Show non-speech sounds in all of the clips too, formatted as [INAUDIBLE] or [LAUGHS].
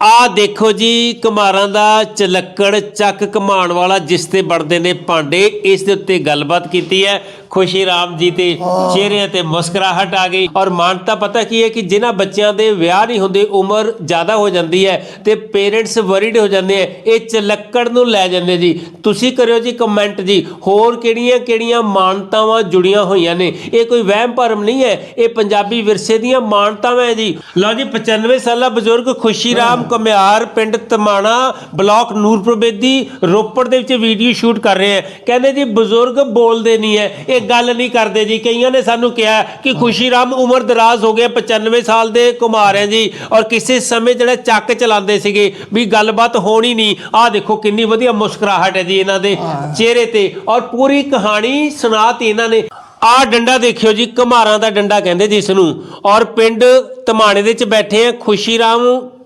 ਆ ਦੇਖੋ ਜੀ, ਕੁਮਾਰਾਂ ਦਾ ਚਲੱਕੜ ਚੱਕ ਕਮਾਉਣ ਵਾਲਾ ਜਿਸ ਤੇ ਬਣਦੇ ਨੇ ਭਾਂਡੇ, ਇਸ ਦੇ ਉੱਤੇ ਗੱਲਬਾਤ ਕੀਤੀ ਹੈ। ਖੁਸ਼ੀ ਰਾਮ ਜੀ ਤੇ ਚਿਹਰਿਆਂ ਤੇ ਮੁਸਕਰਾਹਟ ਆ ਗਈ। ਔਰ ਮਾਨਤਾ ਪਤਾ ਕੀ ਹੈ ਕਿ ਜਿਨ੍ਹਾਂ ਬੱਚਿਆਂ ਦੇ ਵਿਆਹ ਨਹੀਂ ਹੁੰਦੇ ਉਮਰ ਜ਼ਿਆਦਾ ਹੋ ਜਾਂਦੀ ਹੈ ਤੇ ਪੇਰੈਂਟਸ ਵਰੀਡ ਹੋ ਜਾਂਦੇ ਆ ਇਹ ਚਲੱਕੜ ਨੂੰ ਲੈ ਜਾਂਦੇ ਜੀ। ਤੁਸੀਂ ਕਰਿਓ ਜੀ ਕਮੈਂਟ ਜੀ। ਹੋਰ ਕਿਹੜੀਆਂ ਕਿਹੜੀਆਂ ਮਾਨਤਾਵਾਂ ਜੁੜੀਆਂ ਹੋਈਆਂ ਨੇ? ਇਹ ਕੋਈ ਵਹਿਮ ਭਰਮ ਨਹੀਂ ਹੈ। ਇਹ ਪੰਜਾਬੀ ਵਿਰਸੇ ਦੀਆਂ ਮਾਨਤਾਵਾਂ ਹੈ ਜੀ। ਲਓ ਜੀ 95 ਸਾਲਾ ਬਜ਼ੁਰਗ ਖੁਸ਼ੀ ਰਾਮ ਕਮਿਆਰ ਪਿੰਡ ਤਮਾਣਾ ਬਲਾਕ ਨੂਰਪੁਰ ਬੇਦੀ ਰੋਪੜ ਦੇ ਵਿੱਚ ਵੀਡੀਓ ਸ਼ੂਟ ਕਰ ਰਹੇ ਆ ਕਹਿੰਦੇ ਜੀ ਬਜ਼ੁਰਗ ਬੋਲਦੇ ਨਹੀਂ ਹੈ। ਇਹ ਗੱਲ ਨਹੀਂ ਕਰਦੇ ਜੀ। ਕਈਆਂ ਨੇ ਸਾਨੂੰ ਕਿਹਾ ਕਿ ਖੁਸ਼ੀ ਰਾਮ ਉਮਰ ਦਰਾਜ਼ ਹੋ ਗਿਆ 95 ਸਾਲ ਦੇ ਕੁਮਾਰ ਹੈ ਜੀ। ਔਰ ਕਿਸੇ ਸਮੇਂ ਜਿਹੜਾ ਚੱਕ ਚਲਾਉਂਦੇ ਸੀਗੇ ਵੀ ਗੱਲਬਾਤ ਹੋਣੀ ਨਹੀਂ। ਆਹ ਦੇਖੋ ਕਿੰਨੀ ਵਧੀਆ ਮੁਸਕਰਾਹਟ ਹੈ ਜੀ ਇਹਨਾਂ ਦੇ ਚਿਹਰੇ ਤੇ। ਔਰ ਪੂਰੀ ਕਹਾਣੀ ਸੁਣਾਤੀ ਇਹਨਾਂ ਨੇ। ਆਹ ਡੰਡਾ ਦੇਖਿਓ ਜੀ ਕੁਮਾਰਾਂ ਦਾ ਡੰਡਾ ਕਹਿੰਦੇ ਜੀ ਇਸ ਨੂੰ ਔਰ ਪਿੰਡ ਧਮਾਣੇ ਦੇ ਵਿੱਚ ਬੈਠੇ ਆ ਖੁਸ਼ੀ ਰਾਮ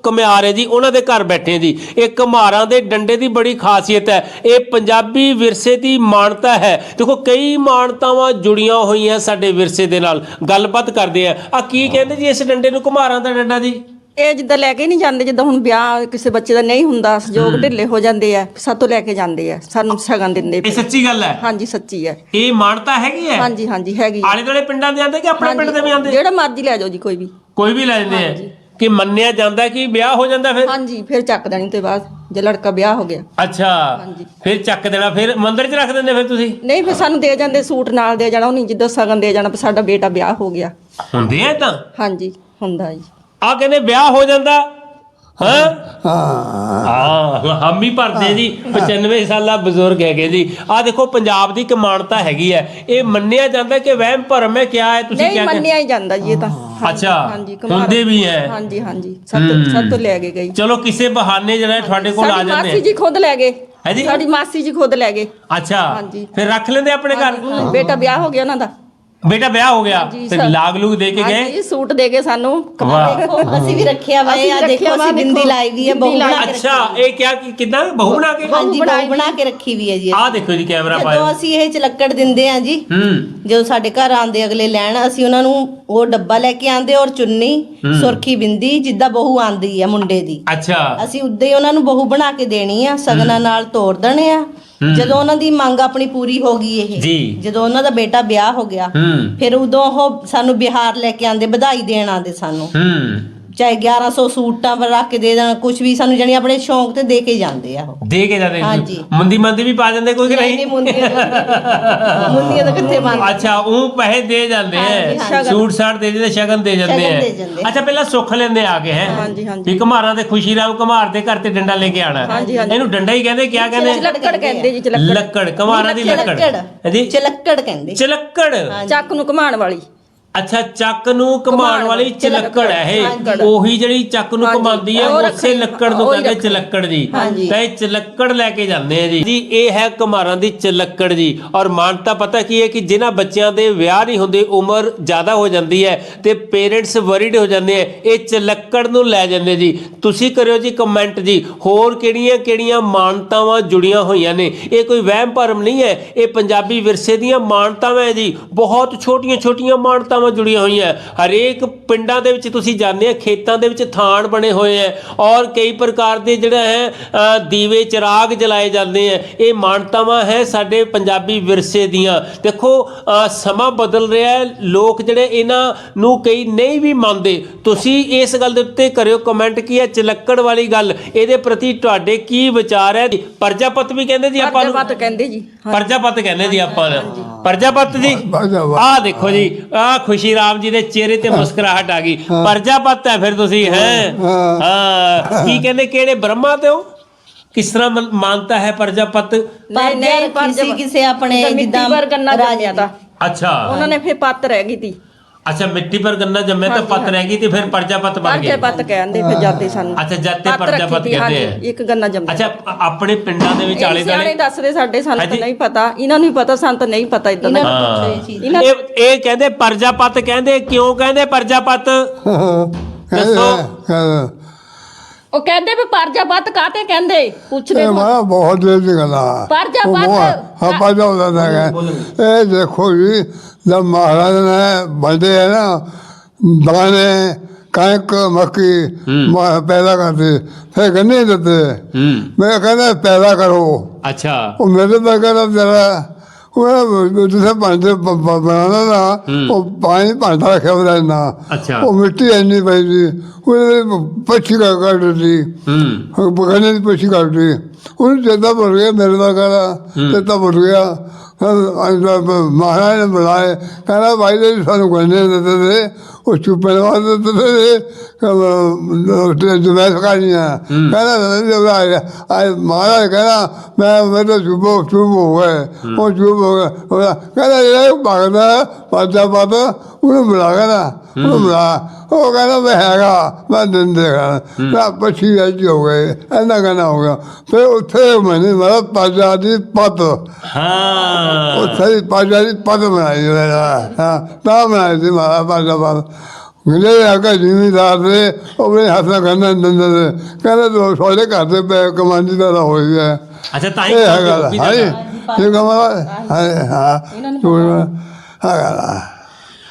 ਘੁਮਿਆਰ ਹੈ ਜੀ ਉਹਨਾਂ ਦੇ ਘਰ ਬੈਠੇ ਜੀ। ਇਹ ਘੁਮਾਰਾਂ ਦੇ ਡੰਡੇ ਦੀ ਬੜੀ ਖਾਸੀਅਤ ਹੈ। ਇਹ ਪੰਜਾਬੀ ਵਿਰਸੇ ਦੀ ਮਾਨਤਾ ਹੈ। ਦੇਖੋ ਕਈ ਮਾਨਤਾਵਾਂ ਜੁੜੀਆਂ ਹੋਈਆਂ ਸਾਡੇ ਵਿਰਸੇ ਦੇ ਨਾਲ। ਗੱਲਬਾਤ ਕਰਦੇ ਆ। ਆ ਕੀ ਕਹਿੰਦੇ ਜੀ ਇਸ ਡੰਡੇ ਨੂੰ ਘੁਮਾਰਾਂ ਦਾ ਡੰਡਾ ਜੀ? ਇਹ ਜਿੱਦਾਂ ਲੈ ਕੇ ਨਹੀਂ ਜਾਂਦੇ ਜਿੱਦਾਂ ਹੁਣ ਵਿਆਹ ਕਿਸੇ ਬੱਚੇ ਦਾ ਨਹੀਂ ਹੁੰਦਾ ਸਹਿਯੋਗ ਢਿੱਲੇ ਹੋ ਜਾਂਦੇ ਆ ਸਾਤੋਂ ਲੈ ਕੇ ਜਾਂਦੇ ਆ ਸਾਨੂੰ ਸ਼ਗਨ ਦਿੰਦੇ ਇਹ ਸੱਚੀ ਗੱਲ ਹੈ? ਹਾਂਜੀ ਸੱਚੀ ਹੈ। ਇਹ ਮਾਨਤਾ ਹੈਗੀ ਹੈ? ਹਾਂਜੀ ਹਾਂਜੀ ਹੈਗੀ ਆਲੇ ਦੁਆਲੇ ਪਿੰਡਾਂ ਦੇ ਆਂਦੇ ਕਿ ਆਪਣੇ ਪਿੰਡ ਦੇ ਵੀ ਆਂਦੇ ਜਿਹੜਾ ਮਰਜ਼ੀ ਲੈ ਜਾਓ ਜੀ ਕੋਈ ਵੀ। ਕੋਈ ਵੀ ਲੈ ਜਾਂਦੇ ਆ। ਕਿ ਮੰਨਿਆ ਜਾਂਦਾ ਕਿ ਵਿਆਹ ਹੋ ਜਾਂਦਾ ਫਿਰ? ਹਾਂਜੀ ਫਿਰ ਚੱਕ ਦੇਣੀ ਤੇ ਬਾਅਦ ਜੇ ਲੜਕਾ ਵਿਆਹ ਹੋ ਗਿਆ। ਅੱਛਾ ਹਾਂਜੀ। ਫਿਰ ਚੱਕ ਦੇਣਾ ਫਿਰ ਮੰਦਿਰ 'ਚ ਰੱਖ ਦਿੰਦੇ ਫਿਰ ਤੁਸੀਂ? ਨਹੀਂ ਫਿਰ ਸਾਨੂੰ ਦੇ ਜਾਂਦੇ ਸੂਟ ਨਾਲ ਦੇ ਜਾਣਾ ਉਹ ਨਹੀਂ ਜਿੱਦਾਂ ਸ਼ਗਨ ਦੇ ਜਾਣਾ ਵੀ ਸਾਡਾ ਬੇਟਾ ਵਿਆਹ ਹੋ ਗਿਆ। ਹੁੰਦੇ ਆ ਤਾਂ ਹਾਂਜੀ ਹੁੰਦਾ ਜੀ। ਆ ਕਹਿੰਦੇ ਵਿਆਹ ਹੋ ਜਾਂਦਾ ਹਾਂ? ਹਾਂ। ਹਾਂ ਹਮ ਭਰਦੇ ਜੀ 95 ਸਾਲਾ ਬਜ਼ੁਰਗ ਹੈਗੇ ਜੀ। ਆ ਦੇਖੋ ਪੰਜਾਬ ਦੀ ਕਮਾਨਤਾ ਹੈਗੀ ਹੈ। ਇਹ ਮੰਨਿਆ ਜਾਂਦਾ ਕਿ ਵਹਿਮ ਭਰਮ ਹੈ ਕਿਆ ਹੈ ਤੁਸੀਂ ਨਹੀਂ ਕਹਿੰਦੇ ਮੰਨਿਆ ਹੀ ਜਾਂਦਾ ਜੀ ਇਹ ਤਾਂ। ਅੱਛਾ ਹਾਂਜੀ ਕੁਮਾਰ- ਹੁੰਦੇ ਵੀ ਹੈ। ਹਾਂਜੀ ਹਾਂਜੀ। ਸਭ ਤੋਂ ਸਭ ਤੋਂ ਲੈ ਕੇ ਗਈ। ਚਲੋ ਕਿਸੇ ਬਹਾਨੇ ਜਿਹੜਾ ਤੁਹਾਡੇ ਕੋਲ ਆ ਸਾਡੀ ਜਾਂਦੇ ਮਾਸੀ ਜੀ ਖੁਦ ਲੈ ਗਏ। ਹੈ ਜੀ? ਸਾਡੀ ਮਾਸੀ ਜੀ ਖੁਦ ਲੈ ਗਏ। ਅੱਛਾ ਹਾਂਜੀ। ਫਿਰ ਰੱਖ ਲੈਂਦੇ ਆਪਣੇ ਘਰ? ਬੇਟਾ ਵਿਆਹ ਹੋ ਗਿਆ ਉਹਨਾਂ ਦਾ। ਬੇਟਾ ਵਿਆਹ ਹੋ ਗਿਆ ਹਾਂਜੀ, ਤੇ ਸਰ। ਲਾਗ ਲੂਗ ਦੇ ਕੇ ਗਏ? ਹਾਂਜੀ ਸੂਟ ਦੇ ਕੇ ਸਾਨੂੰ ਵਾਹ। ਅਸੀਂ ਵੀ ਰੱਖਿਆ ਵਾ ਇਹ ਆ ਦੇਖੋ ਰੱਖਿਆ ਵਾ, ਅਸੀਂ ਬਿੰਦੀ ਦੇਖੋ, ਲਾਈ ਵੀ ਹੈ ਬਿੰਦੀ ਬਹੂ ਬਣਾ ਕੇ ਅੱਛਾ ਇਹ ਕਿਆ ਕਿਦਾਂ? ਬਹੂ ਬਣਾ ਕੇ ਹਾਂਜੀ ਬਹੂ ਬਣਾ ਕੇ ਰੱਖੀ ਵੀ ਹੈ ਜੀ। ਆਹ ਦੇਖੋ ਜੀ ਕੈਮਰਾ ਜਦੋਂ ਅਸੀਂ ਇਹ ਚਲੱਕੜ ਦਿੰਦੇ ਆ ਜੀ ਹੂੰ। ਜਦੋਂ ਸਾਡੇ ਘਰ ਆਉਂਦੇ ਅਗਲੇ ਲੈਣ ਅਸੀਂ ਉਹਨਾਂ ਨੂੰ ਉਹ ਡੱਬਾ ਲੈ ਕੇ ਆਂਦੇ ਔਰ ਚੁੰਨੀ ਸੁਰਖੀ ਬਿੰਦੀ ਜਿੱਦਾਂ ਬਹੂ ਆਂਦੀ ਆ ਮੁੰਡੇ ਦੀ। ਅੱਛਾ। ਅਸੀਂ ਉਦਾਂ ਹੀ ਉਹਨਾਂ ਨੂੰ ਬਹੂ ਬਣਾ ਕੇ ਦੇਣੀ ਆ ਸਗਨਾਂ ਨਾਲ ਤੋੜ ਦੇਣੇ ਆ ਜਦੋਂ ਉਹਨਾਂ ਦੀ ਮੰਗ ਆਪਣੀ ਪੂਰੀ ਹੋ ਗਈ ਇਹ। ਜਦੋਂ ਉਹਨਾਂ ਦਾ ਬੇਟਾ ਵਿਆਹ ਹੋ ਗਿਆ ਫਿਰ ਉਦੋਂ ਉਹ ਸਾਨੂੰ ਬਿਹਾਰ ਲੈ ਕੇ ਆਂਦੇ ਵਧਾਈ ਦੇਣ ਆਂਦੇ ਸਾਨੂੰ। ਚਾਹੇ 1100 ਸੂਟਾਂ ਪਰ ਰੱਖ ਕੇ ਦੇ ਦੇਣ ਕੁਝ ਵੀ ਸਾਨੂੰ ਜਾਨੀ ਆਪਣੇ ਸ਼ੌਂਕ ਤੇ ਦੇ ਕੇ ਜਾਂਦੇ ਆ ਉਹ। ਦੇ ਕੇ ਜਾਂਦੇ ਸੀ। ਹਾਂਜੀ। ਮੁੰਦੀ ਮੰਦੀ ਵੀ ਪਾ ਜਾਂਦੇ ਕੋਈ ਕਿ ਨਹੀਂ ਨਹੀਂ? ਮੁੰਦੀਆਂ ਤਾਂ- ਮੁੰਦੀਆਂ ਤਾਂ ਕਿੱਥੇ ਮੰਨਦੇ? ਅੱਛਾ ਉਹ ਪੈਸੇ ਦੇ ਜਾਂਦੇ ਹਾਂਜੀ। ਸੂਟ ਸਾਟ ਦੇ ਸ਼ਗਨ ਦੇ ਜਾਂਦੇ ਸ਼ਗਨ ਦੇ ਜਾਂਦੇ। ਅੱਛਾ ਪਹਿਲਾਂ ਸੁੱਖ ਲੈਂਦੇ ਆ ਕੇ ਹੈ? ਹਾਂਜੀ, ਹਾਂਜੀ। ਵੀ ਦੇ ਖੁਸ਼ੀ ਰਾਮ ਘਮਾਰ ਦੇ ਘਰ ਤੇ ਡੰਡਾ ਲੈ ਕੇ ਆਣਾ। ਹਾਂਜੀ, ਹਾਂਜੀ। ਇਹਨੂੰ ਡੰਡਾ ਹੀ ਕਹਿੰਦੇ ਕਿਆ ਕਹਿੰਦੇ? ਲੱਕੜ ਕਹਿੰਦੇ ਜੀ ਚਲੱਕੜ। ਲੱਕੜ ਘਮਾਰਾਂ ਦੀ ਲੱਕੜ। ਹਾਂਜੀ ਚਲੱਕੜ ਕਹਿੰਦੇ। ਚਲੱਕੜ। ਚੱਕ ਨੂੰ ਘਮਾਣ ਵਾਲੀ। ਅੱਛਾ ਚੱਕ ਨੂੰ ਘਮਾਉਣ ਵਾਲੀ ਚਲੱਕੜ ਹੈ ਇਹ। ਉਹੀ ਜਿਹੜੀ ਚੱਕ ਨੂੰ ਘਮਾਉਂਦੀ ਹੈ ਉਸੇ ਲੱਕੜ ਨੂੰ ਕਹਿੰਦੇ। ਚਲੱਕੜ ਜੀ। ਤਾਂ ਇਹ ਚਲੱਕੜ ਲੈ ਕੇ ਜਾਂਦੇ ਆ ਜੀ। ਜੀ ਇਹ ਹੈ ਘਮਾਰਾਂ ਦੀ ਚਲੱਕੜ ਜੀ। ਔਰ ਮਾਨਤਾ ਪਤਾ ਕੀ ਹੈ ਕਿ ਜਿਨ੍ਹਾਂ ਬੱਚਿਆਂ ਦੇ ਵਿਆਹ ਨਹੀਂ ਹੁੰਦੇ ਉਮਰ ਜ਼ਿਆਦਾ ਹੋ ਜਾਂਦੀ ਹੈ ਤੇ ਪੇਰੈਂਟਸ ਵਰੀਡ ਹੋ ਜਾਂਦੇ ਆ ਇਹ ਚਲੱਕੜ ਨੂੰ ਲੈ ਜਾਂਦੇ ਜੀ। ਤੁਸੀਂ ਕਰਿਓ ਜੀ ਕਮੈਂਟ ਜੀ। ਹੋਰ ਕਿਹੜੀਆਂ ਕਿਹੜੀਆਂ ਮਾਨਤਾਵਾਂ ਜੁੜੀਆਂ ਹੋਈਆਂ ਨੇ? ਇਹ ਕੋਈ ਵਹਿਮ ਭਰਮ ਨਹੀਂ ਹੈ। ਇਹ ਪੰਜਾਬੀ ਵਿਰਸੇ ਦੀਆਂ ਮਾਨਤਾਵਾਂ ਹੈ ਜੀ। ਬਹੁਤ ਛੋਟੀਆਂ ਛੋਟੀਆਂ ਮਾਨਤਾਵਾਂ ਜੁੜੀਆਂ ਹੋਈਆਂ। ਹੈ। ਹਰੇਕ ਪਿੰਡਾਂ ਦੇ ਵਿੱਚ ਤੁਸੀਂ ਜਾਂਦੇ ਆ ਖੇਤਾਂ ਦੇ ਵਿੱਚ ਥਾਨ ਬਣੇ ਹੋਏ ਹੈ ਔਰ ਕਈ ਪ੍ਰਕਾਰ ਦੇ ਜਿਹੜਾ ਹੈ ਦੀਵੇ ਚਿਰਾਗ ਜਲਾਏ ਜਾਂਦੇ ਆ। ਇਹ ਮਾਨਤਾਵਾਂ ਹੈ ਸਾਡੇ ਪੰਜਾਬੀ ਵਿਰਸੇ ਦੀਆਂ। ਦੇਖੋ ਸਮਾਂ ਬਦਲ ਰਿਹਾ ਹੈ। ਲੋਕ ਜਿਹੜੇ ਇਹਨਾਂ ਨੂੰ ਕਈ ਨਹੀਂ ਵੀ ਮੰਨਦੇ। ਤੁਸੀਂ ਇਸ ਗੱਲ ਦੇ ਉੱਤੇ ਕਰਿਓ ਕਮੈਂਟ ਕੀ ਹੈ ਚਲੱਕੜ ਵਾਲੀ ਗੱਲ ਇਹਦੇ ਪ੍ਰਤੀ ਤੁਹਾਡੇ ਕੀ ਵਿਚਾਰ ਹੈ? ਪਰਜਾਪਤ ਵੀ ਕਹਿੰਦੇ ਜੀ ਆਪਾਂ ਨੂੰ? ਪਰਜਾਪਤ ਕਹਿੰਦੇ ਜੀ। ਪਰਜਾਪਤ ਕਹਿੰਦੇ ਜੀ ਆਪਾਂ ਨੂੰ। ਪਰਜਾਪਤ ਜੀ। ਆਹ ਦੇਖੋ ਜੀ ਆਹ ਖੁਸ਼ੀ ਰਾਮ ਜੀ ਦੇ ਚਿਹਰੇ ਤੇ ਮੁਸਕਰਾਹਟ ਆ ਗਈ। ਪਰਜਾਪਤ ਹੈ ਫਿਰ ਤੁਸੀਂ ਹੈ ਹਾਂ। ਕੀ ਕਹਿੰਦੇ ਕਿਹੜੇ ਬ੍ਰਹਮਾ ਤੇ ਹੋ? ਕਿਸ ਤਰ੍ਹਾਂ ਮਨ- ਮਾਨਤਾ ਹੈ ਪਰਜਾਪਤ ਨਹੀਂ ਨਹੀਂ ਪਰ ਕਿਸੇ ਆਪਣੇ ਜਿੱਦਾਂ ਮਿੱਟੀ ਪਰ ਜੰਮਿਆ ਤਾਂ। ਅੱਛਾ। ਉਹਨਾਂ ਨੇ ਫਿਰ ਪੱਤ ਰਹਿ ਗਈ ਤੀ। ਅੱਛਾ ਮਿੱਟੀ ਪਰ ਗੰਨਾ ਜੰਮੇ ਤਾਂ ਪੱਤ ਰਹਿ ਗਈ ਤੇ ਫਿਰ ਪਰਜਾਪਤ ਬਣ ਗਏ ਪਰਜਾਪਤ ਕਹਿੰਦੇ ਫਿਰ ਸਾਨੂੰ। ਅੱਛਾ, ਜਦ ਤੇ ਪੱਤ ਕਹਿੰਦੇ ਆ। ਇੱਕ ਗੰਨਾ ਜੰਮਿਆ। ਅੱਛਾ ਆਪਣੇ ਪਿੰਡਾਂ ਦੇ ਵਿੱਚ ਆਲੇ ਦਾਲੇ ਦੱਸਦੇ ਸਾਡੇ ਸਾਨੂੰ ਤਾਂ। ਨਹੀਂ ਪਤਾ। ਇਹਨਾਂ ਨੂੰ ਹੀ ਪਤਾ ਸਾਨੂੰ ਤਾਂ ਨਹੀਂ ਪਤਾ ਇਦਾਂ ਦਾ। ਇਹ ਇਹ ਕਹਿੰਦੇ ਪਰਜਾਪਤ ਕਹਿੰਦੇ ਕਿਉਂ ਕਹਿੰਦੇ ਪਰਜਾਪਤ [LAUGHS] ਦੱਸੋ। ਉਹ ਕਹਿੰਦੇ ਵੀ ਪਰਜਾਪਤ ਕਾਤੇ ਕਹਿੰਦੇ? ਪੁੱਛਦੇ ਇਹ ਬੜਾ ਬਹੁਤ ਦਿਲ ਦੀ ਗੱਲ ਆ ਪਰਜਾਪਤ। ਹਾਂ ਪਤਾ ਹੁੰਦਾ ਹੈ ਇਹ ਦੇਖੋ ਜੀ ਜਦ ਮਹਾਰਾਜ ਨੇ ਬੰਦੇ ਹੈ ਨਾ ਦਾਣੇ ਕਣਕ ਮੱਕੀ। ਮ- ਪੈਦਾ ਕਰਦੇ ਫਿਰ ਗੰਨੇ ਦਿੱਤੇ। ਮੈਂ ਕਹਿੰਦਾ ਪੈਦਾ ਕਰੋ। ਅੱਛਾ। ਉਹ ਮੇਰੇ ਤਾਂ ਕਹਿੰਦਾ ਤੇਰਾ ਉਹ ਜਿਸੇ ਭਾਂਡੇ ਬਣਾਉਣਾ ਨਾ। ਉਹ ਪਾਣੀ ਭਾਂਡਾ ਰੱਖਿਆ ਉਹਦਾ ਅੱਛਾ। ਉਹ ਮਿੱਟੀ ਇੰਨੀ ਪਈ ਸੀ ਉਹਦੇ ਪੱਛੀ ਕਰ ਦਿੱਤੀ। ਹੂੰ। ਬਗਾਨੇ ਦੀ ਪੱਛੀ ਕੱਢਦੀ ਉਹਨੂੰ ਚੇਤਾ ਭੁੱਲ ਗਿਆ ਮੇਰੇ ਦਾ ਕਹਿੰਦਾ ਚੇਤਾ ਭੁੱਲ ਗਿਆ। ਮਹਾਰਾਜ ਨੇ ਬੁਲਾਏ ਕਹਿੰਦਾ ਭਾਈ ਦੇ ਸਾਨੂੰ ਗੰਨੇ ਦਿੱਤੇ ਤੇ ਉਹ ਚੁੱਪੇ ਲਵਾ ਦਿੱਤੇ ਤੇ ਕਹਿੰਦਾ ਜਮੈਸ ਕਰਨੀਆਂ ਕਹਿੰਦਾ ਜਦ ਆਇਆ ਆਏ ਮਹਾਰਾਜ ਕਹਿੰਦਾ ਮੈਂ ਮੇਰੇ ਚੁੱਪ ਚੁੱਪ ਹੋ ਉਹ ਚੁੱਪ ਹੋ ਗਿਆ। ਉਹ ਕਹਿੰਦਾ ਇਹ ਭਗਦਾ ਪਾਜਾ ਪਾਤਾ ਉਹਨੂੰ ਬੁਲਾ ਕਹਿੰਦਾ ਉਹਨੂੰ ਬੁਲਾ। ਉਹ ਕਹਿੰਦਾ ਮੈਂ ਹੈਗਾ ਮੈਂ ਦਿੰਦੇਗਾ ਮੈਂ ਪਛੀ ਅੱਜ ਹੋ ਗਏ ਇੰਨਾ ਕਹਿੰਦਾ ਹੋ ਗਿਆ। ਫਿਰ ਉੱਥੇ ਮੈंने ਮਾਰਾ ਪਾਜਾ ਦੀ ਪੱਤ। ਹਾਂ। ਉੱਥੇ ਹੀ ਮਿਲੇ ਆ ਕੇ ਜ਼ਿਮੀਦਾਰ ਦੇ ਉਹਨੇ ਹੱਥ ਕਹਿੰਦਾ ਦਿੰਦੇ ਤੇ ਕਹਿੰਦਾ ਤੂੰ ਸੋਲੇ ਘਰ ਦੇ ਪੈ ਕਮਾਂਡੀ ਦਾ ਹੋ ਗਿਆ। ਅੱਛਾ ਤਾਂ ਹੀ ਹਾਂ ਇਹ ਕਮਾ ਹਾਂ ਹਾਂ। ਹੈਗਾ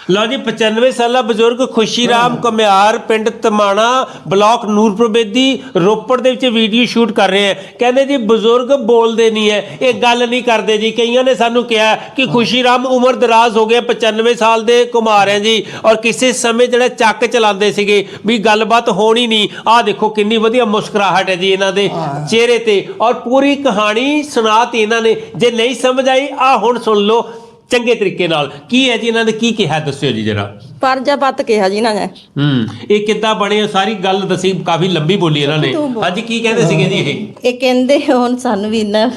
ਲਓ ਜੀ 95 ਸਾਲਾ ਬਜ਼ੁਰਗ ਖੁਸ਼ੀ ਰਾਮ ਕਮਿਆਰ ਪਿੰਡ ਤਮਾਣਾ ਬਲਾਕ ਨੂਰਪੁਰ ਬੇਦੀ ਰੋਪੜ ਦੇ ਵਿੱਚ ਵੀਡੀਓ ਸ਼ੂਟ ਕਰ ਰਹੇ ਆ ਕਹਿੰਦੇ ਜੀ ਬਜ਼ੁਰਗ ਬੋਲਦੇ ਨਹੀਂ ਹੈ। ਇਹ ਗੱਲ ਨਹੀਂ ਕਰਦੇ ਜੀ। ਕਈਆਂ ਨੇ ਸਾਨੂੰ ਕਿਹਾ ਕਿ ਖੁਸ਼ੀ ਰਾਮ ਉਮਰ ਦਰਾਜ਼ ਹੋ ਗਿਆ 95 ਸਾਲ ਦੇ ਕੁਮਾਰ ਹੈ ਜੀ। ਔਰ ਕਿਸੇ ਸਮੇਂ ਜਿਹੜਾ ਚੱਕ ਚਲਾਉਂਦੇ ਸੀਗੇ ਵੀ ਗੱਲਬਾਤ ਹੋਣੀ ਨਹੀਂ। ਆਹ ਦੇਖੋ ਕਿੰਨੀ ਵਧੀਆ ਮੁਸਕਰਾਹਟ ਹੈ ਜੀ ਇਹਨਾਂ ਦੇ ਚਿਹਰੇ ਤੇ। ਔਰ ਪੂਰੀ ਕਹਾਣੀ ਸੁਣਾਤੀ ਇਹਨਾਂ ਨੇ। ਜੇ ਨਹੀਂ ਸਮਝ ਆਈ ਆ ਹੁਣ ਸੁਣ ਲਓ। ਚੰਗੇ ਤਰੀਕੇ ਨਾਲ। ਕੀ ਹੈ ਜੀ ਇਹਨਾਂ ਨੇ ਕੀ ਕਿਹਾ ਦੱਸਿਓ ਜੀ ਜਰਾ। ਪਰਜਾਪਤ ਕਿਹਾ ਜੀ ਇਹਨਾਂ ਨੇ। ਹੂੰ ਇਹ ਕਿੱਦਾਂ ਬਣੇ ਸਾਰੀ ਗੱਲ ਦੱਸੀ ਕਾਫੀ ਲੰਬੀ ਬੋਲੀ ਇਹਨਾਂ ਨੇ। ਹਾਂਜੀ ਕੀ ਕਹਿੰਦੇ ਸੀਗੇ ਜੀ ਇਹ? ਇਹ ਕਹਿੰਦੇ ਹੁਣ ਸਾਨੂੰ ਵੀ ਇਹਨਾਂ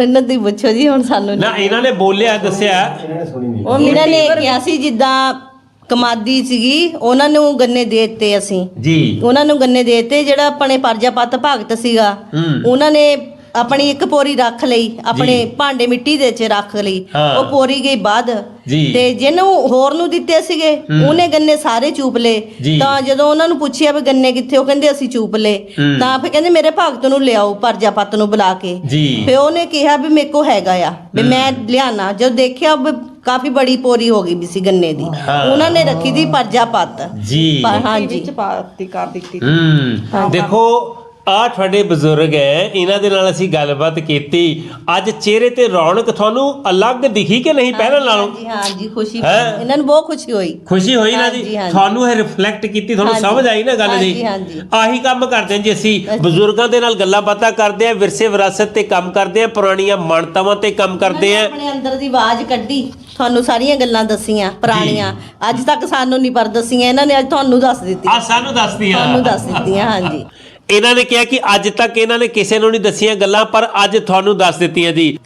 ਇਹਨਾਂ ਦੀ ਪੁੱਛੋ ਜੀ ਹੁਣ ਸਾਨੂੰ ਨਾ ਇਹਨਾਂ ਨੇ ਬੋਲਿਆ ਦੱਸਿਆ। ਉਹ ਇਹਨਾਂ ਨੇ ਕਿਹਾ ਸੀ ਜਿੱਦਾਂ ਕਮਾਦੀ ਸੀਗੀ ਉਹਨਾਂ ਨੂੰ ਗੰਨੇ ਦੇ ਦਿੱਤੇ ਅਸੀਂ। ਜੀ। ਉਹਨਾਂ ਨੂੰ ਗੰਨੇ ਦੇ ਦਿੱਤੇ ਜਿਹੜਾ ਆਪਣੇ ਪਰਜਾਪਤ ਭਗਤ ਸੀਗਾ। ਹੂੰ। ਉਹਨਾਂ ਨੇ ਆਪਣੀ ਇੱਕ ਪੋਰੀ ਰੱਖ ਲਈ ਆਪਣੇ। ਭਾਂਡੇ ਮਿੱਟੀ ਦੇ ਚ ਰੱਖ ਲਈ। ਹਾਂ। ਉਹ ਪੋਰੀ ਗਈ ਬਾਅਦ। ਜੀ। ਤੇ ਜਿਹਨੂੰ ਹੋਰ ਨੂੰ ਦਿੱਤੇ ਸੀਗੇ ਉਹਨੇ ਗੰਨੇ ਸਾਰੇ ਚੂਪ ਲਏ। ਜੀ। ਤਾਂ ਜਦੋਂ ਉਹਨਾਂ ਨੂੰ ਪੁੱਛਿਆ ਵੀ ਗੰਨੇ ਕਿੱਥੇ ਉਹ ਕਹਿੰਦੇ ਅਸੀਂ ਚੂਪ ਲਏ। ਹੂੰ। ਤਾਂ ਫਿਰ ਕਹਿੰਦੇ ਮੇਰੇ ਭਗਤ ਨੂੰ ਲਿਆਓ ਪਰਜਾਪਤ ਨੂੰ ਬੁਲਾ ਕੇ। ਜੀ। ਫਿਰ ਉਹਨੇ ਕਿਹਾ ਵੀ ਮੇਰੇ ਕੋ ਹੈਗਾ ਆ ਵੀ ਮੈਂ ਲਿਆਣਾ। ਜਦ ਦੇਖਿਆ ਵੀ ਕਾਫੀ ਬੜੀ ਪੋਰੀ ਹੋ ਗਈ ਵੀ ਸੀ ਗੰਨੇ ਦੀ। ਹਾਂ। ਉਹਨਾਂ ਨੇ ਰੱਖੀ ਦੀ ਪਰਜਾਪਤ ਜੀ। ਪਰ ਹਾਂਜੀ। ਹਾਂਜੀ ਵਿੱਚ ਪਾਤੀ ਕਰ ਦਿੱਤੀ। ਹੂੰ। ਦੇਖੋ ਆ ਤੁਹਾਡੇ ਬਜ਼ੁਰਗ ਹੈ ਇਹਨਾਂ ਦੇ ਨਾਲ ਅਸੀਂ ਗੱਲਬਾਤ ਕੀਤੀ। ਅੱਜ ਚਿਹਰੇ ਤੇ ਰੌਣਕ ਤੁਹਾਨੂੰ ਅਲੱਗ ਦਿਖੀ ਕਿ ਨਹੀਂ ਪਹਿਲਾਂ ਨਾਲੋਂ? ਹਾਂਜੀ ਹਾਂਜੀ ਖੁਸ਼ੀ ਹੈਂ? ਇਹਨਾਂ ਨੂੰ ਬਹੁਤ ਖੁਸ਼ੀ ਹੋਈ। ਖੁਸ਼ੀ ਹੋਈ ਨਾ ਹਾਂਜੀ, ਜੀ? ਹਾਂਜੀ। ਤੁਹਾਨੂੰ ਇਹ ਰਿਫਲੈਕਟ ਕੀਤੀ ਤੁਹਾਨੂੰ ਹਾਂਜੀ। ਸਮਝ ਆਈ ਨਾ ਗੱਲ ਹਾਂਜੀ, ਦੀ ਹਾਂਜੀ। ਆਹੀ ਕੰਮ ਕਰਦੇ ਹਾਂ ਜੀ ਅਸੀਂ। ਬਜ਼ੁਰਗਾਂ ਦੇ ਨਾਲ ਗੱਲਾਂ ਬਾਤਾਂ ਕਰਦੇ ਆ ਵਿਰਸੇ ਵਿਰਾਸਤ ਤੇ ਕੰਮ ਕਰਦੇ ਆ ਪੁਰਾਣੀਆਂ ਮਾਨਤਾਵਾਂ ਤੇ ਕੰਮ ਕਰਦੇ ਆ ਆਪਣੇ ਅੰਦਰ ਦੀ ਆਵਾਜ਼ ਕੱਢੀ ਤੁਹਾਨੂੰ ਸਾਰੀਆਂ ਗੱਲਾਂ ਦੱਸੀਆਂ ਪੁਰਾਣੀਆਂ। ਅੱਜ ਤੱਕ ਸਾਨੂੰ ਨਹੀਂ ਪਰ ਦੱਸੀਆਂ ਇਹਨਾਂ ਨੇ ਅੱਜ ਤੁਹਾਨੂੰ ਦੱਸ ਦਿੱਤੀ ਆ ਸਾਨੂੰ ਦੱਸਦੀਆਂ। ਤੁਹਾਨੂੰ ਦੱਸ ਦਿੱਤੀਆਂ ਹਾਂਜੀ। ਇਹਨਾਂ ਨੇ ਕਿਹਾ ਕਿ ਅੱਜ ਤੱਕ ਇਹਨਾਂ ਨੇ ਕਿਸੇ ਨੂੰ ਨਹੀਂ ਦੱਸੀਆਂ ਗੱਲਾਂ, ਪਰ ਅੱਜ ਤੁਹਾਨੂੰ ਦੱਸ ਦਿੱਤੀਆਂ ਜੀ।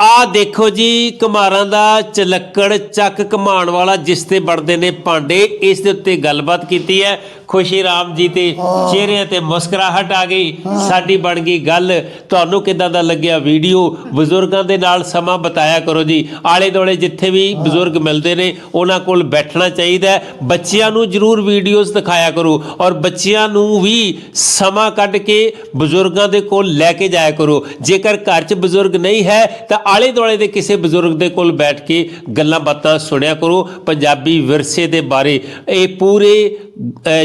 ਆ ਦੇਖੋ ਜੀ, ਕੁਮਾਰਾਂ ਦਾ ਚਲੱਕੜ ਚੱਕ ਕਮਾਉਣ ਵਾਲਾ ਜਿਸ ਤੇ ਬਣਦੇ ਨੇ ਭਾਂਡੇ ਇਸ ਦੇ ਉੱਤੇ ਗੱਲਬਾਤ ਕੀਤੀ ਹੈ। ਖੁਸ਼ੀ ਰਾਮ ਜੀ ਤੇ ਚਿਹਰਿਆਂ ਤੇ ਮੁਸਕਰਾਹਟ ਆ ਗਈ। ਸਾਡੀ ਬਣ ਗਈ ਗੱਲ। ਤੁਹਾਨੂੰ ਕਿਦਾਂ ਦਾ ਲੱਗਿਆ ਵੀਡੀਓ? ਬਜ਼ੁਰਗਾਂ ਦੇ ਨਾਲ ਸਮਾਂ ਬਤਾਇਆ ਕਰੋ ਜੀ। ਆਲੇ ਦੋਲੇ ਜਿੱਥੇ ਵੀ ਬਜ਼ੁਰਗ ਮਿਲਦੇ ਨੇ ਉਹਨਾਂ ਕੋਲ ਬੈਠਣਾ ਚਾਹੀਦਾ ਬੱਚਿਆਂ ਨੂੰ ਜਰੂਰ ਵੀਡੀਓਜ਼ ਦਿਖਾਇਆ ਕਰੋ ਔਰ ਬੱਚਿਆਂ ਨੂੰ ਵੀ ਸਮਾਂ ਕੱਢ ਕੇ ਬਜ਼ੁਰਗਾਂ ਦੇ ਕੋਲ ਲੈ ਕੇ ਜਾਇਆ ਕਰੋ। ਜੇਕਰ ਘਰ 'ਚ ਬਜ਼ੁਰਗ ਨਹੀਂ ਹੈ ਤਾਂ ਆਲੇ ਦੁਆਲੇ ਦੇ ਕਿਸੇ ਬਜ਼ੁਰਗ ਦੇ ਕੋਲ ਬੈਠ ਕੇ ਗੱਲਾਂ ਬਾਤਾਂ ਸੁਣਿਆ ਕਰੋ। ਪੰਜਾਬੀ ਵਿਰਸੇ ਦੇ ਬਾਰੇ। ਇਹ ਪੂਰੇ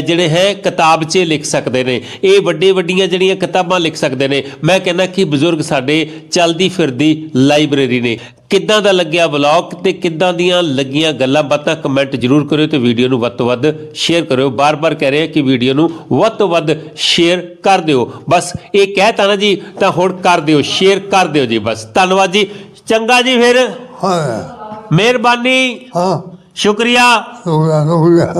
ਜਿਹੜੇ ਹੈ ਕਿਤਾਬ 'ਚ ਲਿਖ ਸਕਦੇ ਨੇ। ਇਹ ਵੱਡੇ ਵੱਡੀਆਂ ਜਿਹੜੀਆਂ ਕਿਤਾਬਾਂ ਲਿਖ ਸਕਦੇ ਨੇ। ਮੈਂ ਕਹਿੰਦਾ ਕਿ ਬਜ਼ੁਰਗ ਸਾਡੇ ਚਲਦੀ ਫਿਰਦੀ ਲਾਇਬ੍ਰੇਰੀ ਨੇ। ਕਿੱਦਾਂ ਦਾ ਲੱਗਿਆ ਵਲੌਗ ਤੇ ਕਿੱਦਾਂ ਦੀਆਂ ਲੱਗੀਆਂ ਗੱਲਾਂ ਬਾਤਾਂ ਕਮੈਂਟ ਜਰੂਰ ਕਰਿਓ ਤੇ ਵੀਡੀਓ ਨੂੰ ਵੱਧ ਤੋਂ ਵੱਧ ਸ਼ੇਅਰ ਕਰਿਓ। ਬਾਰ-ਬਾਰ ਕਹਿ ਰਹੇ ਕਿ ਵੀਡੀਓ ਨੂੰ ਵੱਧ ਤੋਂ ਵੱਧ ਸ਼ੇਅਰ ਕਰ ਦਿਓ। ਬਸ ਇਹ ਕਹਿਤਾ ਨਾ ਜੀ ਤਾਂ ਹੁਣ ਕਰ ਦਿਓ ਸ਼ੇਅਰ ਕਰ ਦਿਓ ਜੀ ਬਸ। ਧੰਨਵਾਦ ਜੀ। ਚੰਗਾ ਜੀ ਫਿਰ। ਹਾਂ। ਮਿਹਰਬਾਨੀ। ਹਾਂ। ਸ਼ੁਕਰੀਆ। ਹੋ ਗਿਆ ਹੋ ਗਿਆ।